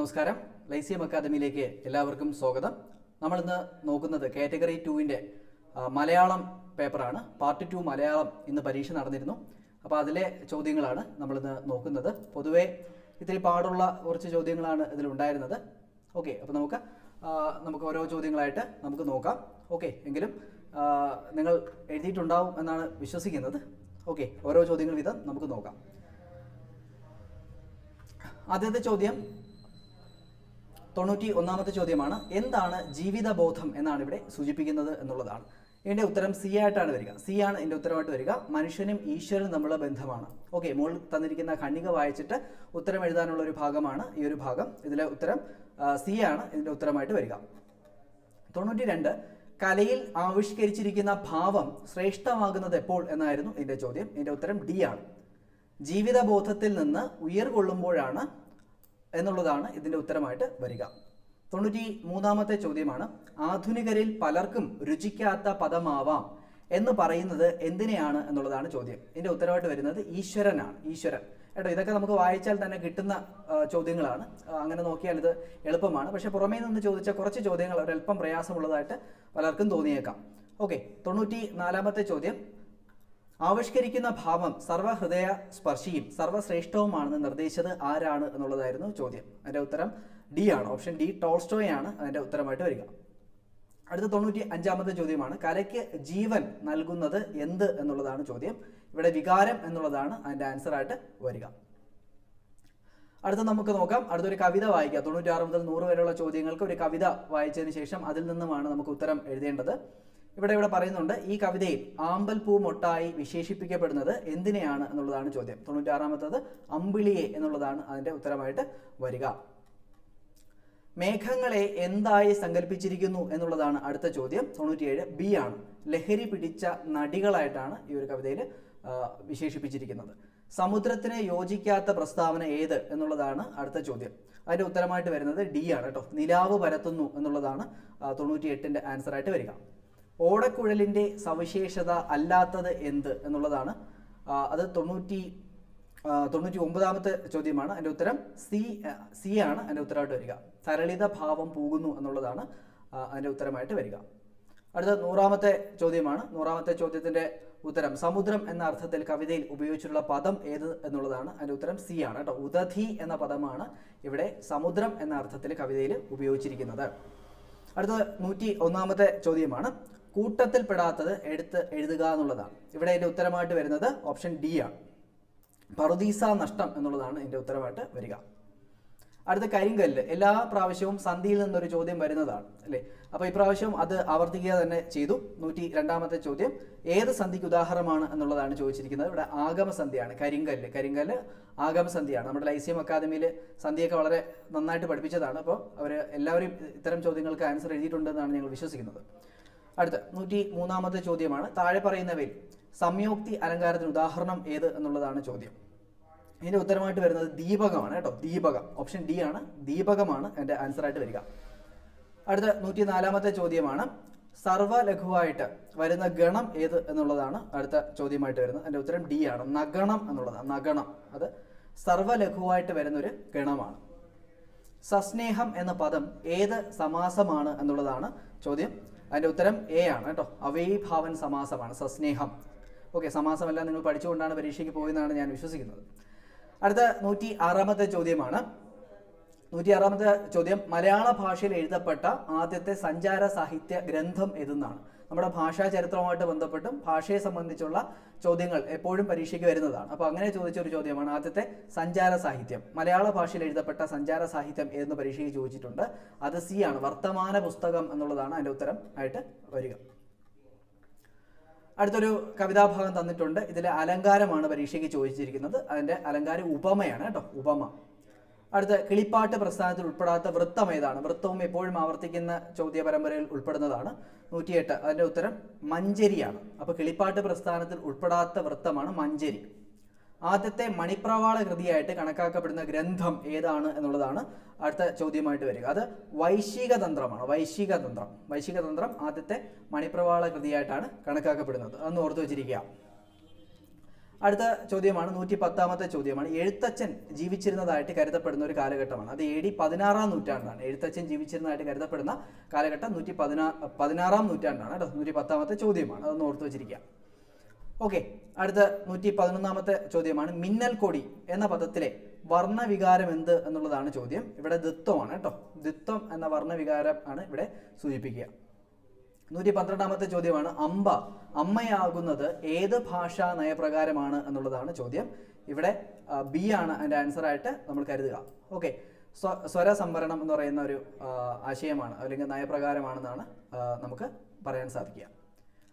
നമസ്കാരം. ലൈസിയം അക്കാദമിയിലേക്ക് എല്ലാവർക്കും സ്വാഗതം. നമ്മളിന്ന് നോക്കുന്നത് കാറ്റഗറി ടുവിന്റെ മലയാളം പേപ്പറാണ്. പാർട്ട് ടു മലയാളം ഇന്ന് പരീക്ഷ നടന്നിരുന്നു. അപ്പോൾ അതിലെ ചോദ്യങ്ങളാണ് നമ്മളിന്ന് നോക്കുന്നത്. പൊതുവേ ഇത്തിരി പാടുള്ള കുറച്ച് ചോദ്യങ്ങളാണ് ഇതിലുണ്ടായിരുന്നത് ഓക്കെ അപ്പോൾ നമുക്ക് നമുക്ക് ഓരോ ചോദ്യങ്ങളായിട്ട് നമുക്ക് നോക്കാം. ഓക്കെ എങ്കിലും നിങ്ങൾ എഴുതിയിട്ടുണ്ടാവും എന്നാണ് വിശ്വസിക്കുന്നത്. ഓക്കെ ഓരോ ചോദ്യങ്ങൾ വീതം നമുക്ക് നോക്കാം. ആദ്യത്തെ ചോദ്യം തൊണ്ണൂറ്റി ഒന്നാമത്തെ ചോദ്യമാണ് എന്താണ് ജീവിതബോധം എന്നാണ് ഇവിടെ സൂചിപ്പിക്കുന്നത് എന്നുള്ളതാണ്. ഇതിന്റെ ഉത്തരം സി ആയിട്ടാണ് വരിക. സി ആണ് ഇതിന്റെ ഉത്തരമായിട്ട് വരിക. മനുഷ്യനും ഈശ്വരനും തമ്മിലുള്ള ബന്ധമാണ്. ഓക്കെ മോൾ തന്നിരിക്കുന്ന കണ്ണിക വായിച്ചിട്ട് ഉത്തരം എഴുതാനുള്ള ഒരു ഭാഗമാണ് ഈ ഒരു ഭാഗം. ഇതിലെ ഉത്തരം സി ആണ് ഇതിന്റെ ഉത്തരമായിട്ട് വരിക. തൊണ്ണൂറ്റി രണ്ട് കലയിൽ ആവിഷ്കരിച്ചിരിക്കുന്ന ഭാവം ശ്രേഷ്ഠമാകുന്നത് എപ്പോൾ എന്നായിരുന്നു ഇതിന്റെ ചോദ്യം. ഇതിന്റെ ഉത്തരം ഡി ആണ്. ജീവിതബോധത്തിൽ നിന്ന് ഉയർകൊള്ളുമ്പോഴാണ് എന്നുള്ളതാണ് ഇതിന്റെ ഉത്തരമായിട്ട് വരിക. തൊണ്ണൂറ്റി മൂന്നാമത്തെ ചോദ്യമാണ് ആധുനികരിൽ പലർക്കും രുചിക്കാത്ത പദമാവാം എന്ന് പറയുന്നത് എന്തിനെയാണ് എന്നുള്ളതാണ് ചോദ്യം. ഇതിന്റെ ഉത്തരമായിട്ട് വരുന്നത് ഈശ്വരനാണ് ഈശ്വരൻ. കേട്ടോ ഇതൊക്കെ നമുക്ക് വായിച്ചാൽ തന്നെ കിട്ടുന്ന ചോദ്യങ്ങളാണ്. അങ്ങനെ നോക്കിയാൽ ഇത് എളുപ്പമാണ്. പക്ഷേ പുറമേ നിന്ന് ചോദിച്ച കുറച്ച് ചോദ്യങ്ങൾ ഒരല്പം പ്രയാസമുള്ളതായിട്ട് പലർക്കും തോന്നിയേക്കാം. ഓക്കെ തൊണ്ണൂറ്റി നാലാമത്തെ ചോദ്യം ആവിഷ്കരിക്കുന്ന ഭാവം സർവഹൃദയ സ്പർശിയും സർവശ്രേഷ്ഠവുമാണെന്ന് നിർദ്ദേശിച്ചത് ആരാണ് എന്നുള്ളതായിരുന്നു ചോദ്യം. അതിന്റെ ഉത്തരം ഡി ആണ്. ഓപ്ഷൻ ഡി ടോൾസ്റ്റോയാണ്. ആണ് അതിന്റെ ഉത്തരമായിട്ട് വരിക. അടുത്ത തൊണ്ണൂറ്റി അഞ്ചാമത്തെ ചോദ്യമാണ്. കലയ്ക്ക് ജീവൻ നൽകുന്നത് എന്ത് എന്നുള്ളതാണ് ചോദ്യം. ഇവിടെ വികാരം എന്നുള്ളതാണ് അതിന്റെ ആൻസർ ആയിട്ട് വരിക. അടുത്ത നമുക്ക് നോക്കാം. അടുത്തൊരു കവിത വായിക്കാം. തൊണ്ണൂറ്റാറ് മുതൽ നൂറ് വരെയുള്ള ചോദ്യങ്ങൾക്ക് ഒരു കവിത വായിച്ചതിന് ശേഷം അതിൽ നിന്നുമാണ് നമുക്ക് ഉത്തരം എഴുതേണ്ടത്. ഇവിടെ ഇവിടെ പറയുന്നുണ്ട് ഈ കവിതയിൽ ആമ്പൽ പൂ മൊട്ടായി വിശേഷിപ്പിക്കപ്പെടുന്നത് എന്തിനെയാണ് എന്നുള്ളതാണ് ചോദ്യം. തൊണ്ണൂറ്റാറാമത്തത് അമ്പിളിയെ എന്നുള്ളതാണ് അതിന്റെ ഉത്തരമായിട്ട് വരിക. മേഘങ്ങളെ എന്തായി സങ്കല്പിച്ചിരിക്കുന്നു എന്നുള്ളതാണ് അടുത്ത ചോദ്യം. തൊണ്ണൂറ്റിയേഴ് ബി ആണ്. ലഹരി പിടിച്ച നടികളായിട്ടാണ് ഈ ഒരു കവിതയിൽ വിശേഷിപ്പിച്ചിരിക്കുന്നത്. സമുദ്രത്തിന് യോജിക്കാത്ത പ്രസ്താവന ഏത് എന്നുള്ളതാണ് അടുത്ത ചോദ്യം. അതിന്റെ ഉത്തരമായിട്ട് വരുന്നത് ഡി ആണ് കേട്ടോ. നിലാവ് പരത്തുന്നു എന്നുള്ളതാണ് തൊണ്ണൂറ്റി ആൻസർ ആയിട്ട് വരിക. ഓടക്കുഴലിന്റെ സവിശേഷത അല്ലാത്തത് എന്ത് എന്നുള്ളതാണ്. അത് തൊണ്ണൂറ്റി തൊണ്ണൂറ്റി ഒമ്പതാമത്തെ ചോദ്യമാണ്. അതിന്റെ ഉത്തരം സി സി ആണ്. അതിന്റെ ഉത്തരമായിട്ട് വരിക. സരളിത ഭാവം പോകുന്നു എന്നുള്ളതാണ് അതിന്റെ ഉത്തരമായിട്ട് വരിക. അടുത്ത നൂറാമത്തെ ചോദ്യമാണ്. നൂറാമത്തെ ചോദ്യത്തിന്റെ ഉത്തരം സമുദ്രം എന്ന അർത്ഥത്തിൽ കവിതയിൽ ഉപയോഗിച്ചിട്ടുള്ള പദം ഏത് എന്നുള്ളതാണ്. അതിന്റെ ഉത്തരം സി ആണ് കേട്ടോ. ഉദധി എന്ന പദമാണ് ഇവിടെ സമുദ്രം എന്ന അർത്ഥത്തിൽ കവിതയിൽ ഉപയോഗിച്ചിരിക്കുന്നത്. അടുത്ത നൂറ്റി ഒന്നാമത്തെ ചോദ്യമാണ്. കൂട്ടത്തിൽ പെടാത്തത് എടുത്ത് എഴുതുക എന്നുള്ളതാണ്. ഇവിടെ എന്റെ ഉത്തരമായിട്ട് വരുന്നത് ഓപ്ഷൻ ഡി ആണ്. പറുദീസ നഷ്ടം എന്നുള്ളതാണ് ഇതിന്റെ ഉത്തരമായിട്ട് വരിക. അടുത്ത കരിങ്കല്ല്. എല്ലാ പ്രാവശ്യവും സന്ധിയിൽ നിന്നൊരു ചോദ്യം വരുന്നതാണ് അല്ലേ? അപ്പൊ പ്രാവശ്യം അത് ആവർത്തിക്കുക തന്നെ ചെയ്തു. നൂറ്റി രണ്ടാമത്തെ ചോദ്യം ഏത് സന്ധിക്ക് ഉദാഹരണമാണ് എന്നുള്ളതാണ് ചോദിച്ചിരിക്കുന്നത്. ഇവിടെ ആഗമസന്ധിയാണ് കരിങ്കല്ല്. കരിങ്കല്ല് ആഗമസന്ധിയാണ്. നമ്മുടെ ലൈസിയം അക്കാദമിയിൽ സന്ധിയൊക്കെ വളരെ നന്നായിട്ട് പഠിപ്പിച്ചതാണ്. അപ്പോൾ അവർ എല്ലാവരും ഇത്തരം ചോദ്യങ്ങൾക്ക് ആൻസർ എഴുതിയിട്ടുണ്ടെന്നാണ് ഞങ്ങൾ വിശ്വസിക്കുന്നത്. അടുത്ത നൂറ്റി മൂന്നാമത്തെ ചോദ്യമാണ്. താഴെ പറയുന്നവയിൽ സംയോക്തി അലങ്കാരത്തിന് ഉദാഹരണം ഏത് എന്നുള്ളതാണ് ചോദ്യം. ഇതിന്റെ ഉത്തരമായിട്ട് വരുന്നത് ദീപകമാണ് കേട്ടോ. ദീപകം. ഓപ്ഷൻ ഡി ആണ്. ദീപകമാണ് എന്റെ ആൻസർ ആയിട്ട് വരിക. അടുത്ത നൂറ്റി നാലാമത്തെ ചോദ്യമാണ്. സർവലഘുവായിട്ട് വരുന്ന ഗണം ഏത് എന്നുള്ളതാണ് അടുത്ത ചോദ്യമായിട്ട് വരുന്നത്. എന്റെ ഉത്തരം ഡി ആണ്. നഗണം എന്നുള്ളതാണ്. നഗണം. അത് സർവലഘുവായിട്ട് വരുന്ന ഒരു ഗണമാണ്. സസ്നേഹം എന്ന പദം ഏത് സമാസമാണ് എന്നുള്ളതാണ് ചോദ്യം. അതിന്റെ ഉത്തരം എ ആണ് കേട്ടോ. അവൈഭാവൻ സമാസമാണ് സസ്നേഹം. ഓക്കെ സമാസമെല്ലാം നിങ്ങൾ പഠിച്ചുകൊണ്ടാണ് പരീക്ഷയ്ക്ക് പോയെന്നാണ് ഞാൻ വിശ്വസിക്കുന്നത്. അടുത്ത നൂറ്റി ആറാമത്തെ ചോദ്യമാണ്. നൂറ്റി ആറാമത്തെ ചോദ്യം മലയാള ഭാഷയിൽ എഴുതപ്പെട്ട ആദ്യത്തെ സഞ്ചാര സാഹിത്യ ഗ്രന്ഥം ഏതെന്നാണ്? നമ്മുടെ ഭാഷാ ചരിത്രവുമായിട്ട് ബന്ധപ്പെട്ടും ഭാഷയെ സംബന്ധിച്ചുള്ള ചോദ്യങ്ങൾ എപ്പോഴും പരീക്ഷയ്ക്ക് വരുന്നതാണ്. അപ്പോൾ അങ്ങനെ ചോദിച്ച ഒരു ചോദ്യമാണ് ആദ്യത്തെ സഞ്ചാര സാഹിത്യം. മലയാള ഭാഷയിൽ എഴുതപ്പെട്ട സഞ്ചാര സാഹിത്യം ഏതെന്ന് പരീക്ഷയ്ക്ക് ചോദിച്ചിട്ടുണ്ട്. അത് സി ആണ്. വർത്തമാന പുസ്തകം എന്നുള്ളതാണ് അതിന്റെ ഉത്തരം ആയിട്ട് വരിക. അടുത്തൊരു കവിതാഭാഗം തന്നിട്ടുണ്ട്. ഇതിലെ അലങ്കാരമാണ് പരീക്ഷയ്ക്ക് ചോദിച്ചിരിക്കുന്നത്. അതിന്റെ അലങ്കാര ഉപമയാണ് കേട്ടോ. ഉപമ. അടുത്ത കിളിപ്പാട്ട് പ്രസ്ഥാനത്തിൽ ഉൾപ്പെടാത്ത വൃത്തം ഏതാണ്? വൃത്തവും എപ്പോഴും ആവർത്തിക്കുന്ന ചോദ്യ പരമ്പരയിൽ ഉൾപ്പെടുന്നതാണ്. നൂറ്റിയെട്ട്. അതിന്റെ ഉത്തരം മഞ്ചരിയാണ്. അപ്പോൾ കിളിപ്പാട്ട് പ്രസ്ഥാനത്തിൽ ഉൾപ്പെടാത്ത വൃത്തമാണ് മഞ്ചരി. ആദ്യത്തെ മണിപ്രവാള കൃതിയായിട്ട് കണക്കാക്കപ്പെടുന്ന ഗ്രന്ഥം ഏതാണ് എന്നുള്ളതാണ് അടുത്ത ചോദ്യമായിട്ട് വരിക. അത് വൈശിക തന്ത്രമാണ്. വൈശിക തന്ത്രം. വൈശിക തന്ത്രം ആദ്യത്തെ മണിപ്രവാള കൃതിയായിട്ടാണ് കണക്കാക്കപ്പെടുന്നത്. അന്ന് ഓർത്തു വെച്ചിരിക്കുക. അടുത്ത ചോദ്യമാണ് നൂറ്റി പത്താമത്തെ ചോദ്യമാണ്. എഴുത്തച്ഛൻ ജീവിച്ചിരുന്നതായിട്ട് കരുതപ്പെടുന്ന ഒരു കാലഘട്ടമാണ്. അത് എ ഡി പതിനാറാം നൂറ്റാണ്ടാണ്. എഴുത്തച്ഛൻ ജീവിച്ചിരുന്നതായിട്ട് കരുതപ്പെടുന്ന കാലഘട്ടം നൂറ്റി പതിനാ പതിനാറാം നൂറ്റാണ്ടാണ് കേട്ടോ. നൂറ്റി പത്താമത്തെ ചോദ്യമാണ്. അതൊന്ന് ഓർത്തു വെച്ചിരിക്കുക. ഓക്കെ അടുത്ത നൂറ്റി പതിനൊന്നാമത്തെ ചോദ്യമാണ്. മിന്നൽ കൊടി എന്ന പദത്തിലെ വർണവികാരം എന്ത് എന്നുള്ളതാണ് ചോദ്യം. ഇവിടെ ദിത്വമാണ് കേട്ടോ. ദിത്വം എന്ന വർണവികാരം ആണ് ഇവിടെ സൂചിപ്പിക്കുക. നൂറ്റി പന്ത്രണ്ടാമത്തെ ചോദ്യമാണ് അമ്പ. അമ്മയാകുന്നത് ഏത് ഭാഷാ നയപ്രകാരമാണ് എന്നുള്ളതാണ് ചോദ്യം. ഇവിടെ ബി ആണ് അതിന്റെ ആൻസർ ആയിട്ട് നമ്മൾ കരുതുക. ഓക്കെ സ്വ സ്വര സംവരണം എന്ന് പറയുന്ന ഒരു ആശയമാണ് അല്ലെങ്കിൽ നയപ്രകാരമാണെന്നാണ് നമുക്ക് പറയാൻ സാധിക്കുക.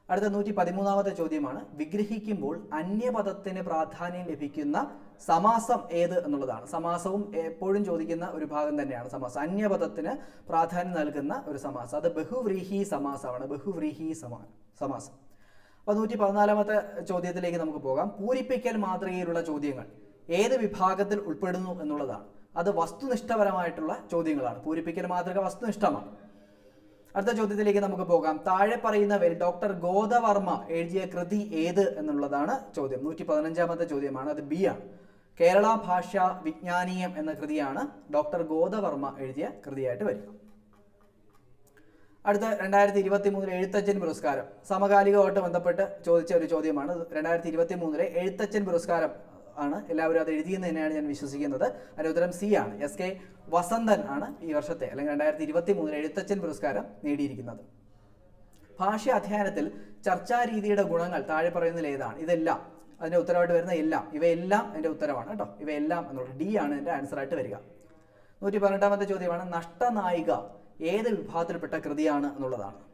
അടുത്ത നൂറ്റി പതിമൂന്നാമത്തെ ചോദ്യമാണ്. വിഗ്രഹിക്കുമ്പോൾ അന്യപദത്തിന് പ്രാധാന്യം ലഭിക്കുന്ന സമാസം ഏത് എന്നുള്ളതാണ്. സമാസവും എപ്പോഴും ചോദിക്കുന്ന ഒരു ഭാഗം തന്നെയാണ് സമാസം. അന്യപദത്തിന് പ്രാധാന്യം നൽകുന്ന ഒരു സമാസം. അത് ബഹുവ്രീഹി സമാസമാണ്. ബഹുവ്രീഹി സമാ സമാസം. അപ്പോൾ നൂറ്റി പതിനാലാമത്തെ ചോദ്യത്തിലേക്ക് നമുക്ക് പോകാം. പൂരിപ്പിക്കൽ മാതൃകയിലുള്ള ചോദ്യങ്ങൾ ഏത് വിഭാഗത്തിൽ ഉൾപ്പെടുന്നു എന്നുള്ളതാണ്. അത് വസ്തുനിഷ്ഠപരമായിട്ടുള്ള ചോദ്യങ്ങളാണ്. പൂരിപ്പിക്കൽ മാതൃക വസ്തുനിഷ്ഠമാണ്. അടുത്ത ചോദ്യത്തിലേക്ക് നമുക്ക് പോകാം. താഴെ പറയുന്നവരിൽ ഡോക്ടർ ഗോദവർമ്മ എഴുതിയ കൃതി ഏത് എന്നുള്ളതാണ് ചോദ്യം. നൂറ്റി പതിനഞ്ചാമത്തെ ചോദ്യമാണ്. അത് ബി ആണ്. കേരള ഭാഷ വിജ്ഞാനീയം എന്ന കൃതിയാണ് ഡോക്ടർ ഗോദവർമ്മ എഴുതിയ കൃതിയായിട്ട് വരിക. അടുത്ത രണ്ടായിരത്തി ഇരുപത്തി മൂന്നിലെ എഴുത്തച്ഛൻ പുരസ്കാരം. സമകാലികമായിട്ട് ബന്ധപ്പെട്ട് ചോദിച്ച ഒരു ചോദ്യമാണ്. രണ്ടായിരത്തി ഇരുപത്തി മൂന്നിലെ എഴുത്തച്ഛൻ പുരസ്കാരം ആണ്. എല്ലാവരും അത് എഴുതിയെന്ന് തന്നെയാണ് ഞാൻ വിശ്വസിക്കുന്നത്. അതിന്റെ ഉത്തരം സി ആണ്. എസ് കെ വസന്തൻ ആണ് ഈ വർഷത്തെ അല്ലെങ്കിൽ രണ്ടായിരത്തി ഇരുപത്തി മൂന്നിൽ എഴുത്തച്ഛൻ പുരസ്കാരം നേടിയിരിക്കുന്നത്. ഭാഷ അധ്യയനത്തിൽ ചർച്ചാ രീതിയുടെ ഗുണങ്ങൾ താഴെ പറയുന്നതിൽ ഏതാണ്? ഇതെല്ലാം. അതിന്റെ ഉത്തരവായിട്ട് വരുന്ന എല്ലാം. ഇവയെല്ലാം എന്റെ ഉത്തരവാണ് കേട്ടോ. ഇവയെല്ലാം എന്നുള്ള ഡി ആണ് എന്റെ ആൻസർ ആയിട്ട് വരിക. നൂറ്റി പതിനെട്ടാമത്തെ ചോദ്യമാണ് നഷ്ടനായിക ഏത് വിഭാഗത്തിൽപ്പെട്ട കൃതിയാണ് എന്നുള്ളതാണ്.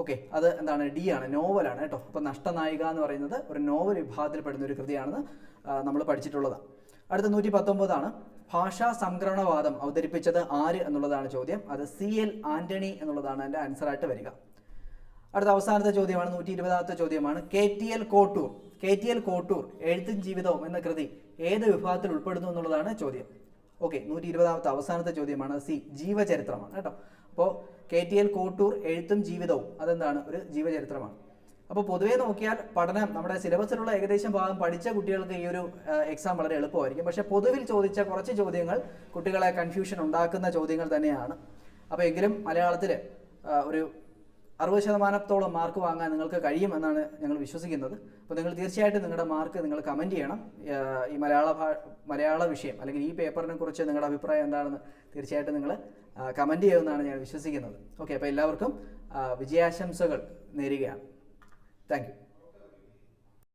ഓക്കെ അത് എന്താണ് ഡി ആണ് നോവലാണ് കേട്ടോ. അപ്പോൾ നഷ്ടനായിക എന്ന് പറയുന്നത് ഒരു നോവൽ വിഭാഗത്തിൽ പെടുന്ന ഒരു കൃതിയാണെന്ന് നമ്മൾ പഠിച്ചിട്ടുള്ളതാണ്. അടുത്ത നൂറ്റി പത്തൊമ്പതാണ് ഭാഷാ സംക്രമണവാദം അവതരിപ്പിച്ചത് ആര് എന്നുള്ളതാണ് ചോദ്യം. അത് സി എൽ ആന്റണി എന്നുള്ളതാണ് എന്റെ ആൻസർ ആയിട്ട് വരിക. അടുത്ത അവസാനത്തെ ചോദ്യമാണ് നൂറ്റി ഇരുപതാമത്തെ ചോദ്യമാണ്. K T L Kottoor K T L Kottoor എഴുത്തും ജീവിതവും എന്ന കൃതി ഏത് വിഭാഗത്തിൽ ഉൾപ്പെടുന്നു എന്നുള്ളതാണ് ചോദ്യം. ഓക്കെ നൂറ്റി ഇരുപതാമത്തെ അവസാനത്തെ ചോദ്യമാണ് സി ജീവചരിത്രമാണ് കേട്ടോ. അപ്പോൾ കെ ടി എൽ കോട്ടൂർ എഴുത്തും ജീവിതവും അതെന്താണ്? ഒരു ജീവചരിത്രമാണ്. അപ്പോൾ പൊതുവേ നോക്കിയാൽ പഠനം നമ്മുടെ സിലബസിലുള്ള ഏകദേശം ഭാഗം പഠിച്ച കുട്ടികൾക്ക് ഈ ഒരു എക്സാം വളരെ എളുപ്പമായിരിക്കും. പക്ഷേ പൊതുവിൽ ചോദിച്ച കുറച്ച് ചോദ്യങ്ങൾ കുട്ടികളെ കൺഫ്യൂഷൻ ഉണ്ടാക്കുന്ന ചോദ്യങ്ങൾ തന്നെയാണ്. അപ്പോൾ എങ്കിലും മലയാളത്തിൽ ഒരു അറുപത് ശതമാനത്തോളം മാർക്ക് വാങ്ങാൻ നിങ്ങൾക്ക് കഴിയുമെന്നാണ് ഞങ്ങൾ വിശ്വസിക്കുന്നത്. അപ്പോൾ നിങ്ങൾ തീർച്ചയായിട്ടും നിങ്ങളുടെ മാർക്ക് നിങ്ങൾ കമന്റ് ചെയ്യണം. ഈ മലയാള ഭാ മലയാള വിഷയം അല്ലെങ്കിൽ ഈ പേപ്പറിനെ കുറിച്ച് നിങ്ങളുടെ അഭിപ്രായം എന്താണെന്ന് തീർച്ചയായിട്ടും നിങ്ങൾ കമന്റ് ചെയ്യുമെന്നാണ് ഞാൻ വിശ്വസിക്കുന്നത്. ഓക്കെ അപ്പോൾ എല്ലാവർക്കും വിജയാശംസകൾ നേരുകയാണ്. താങ്ക്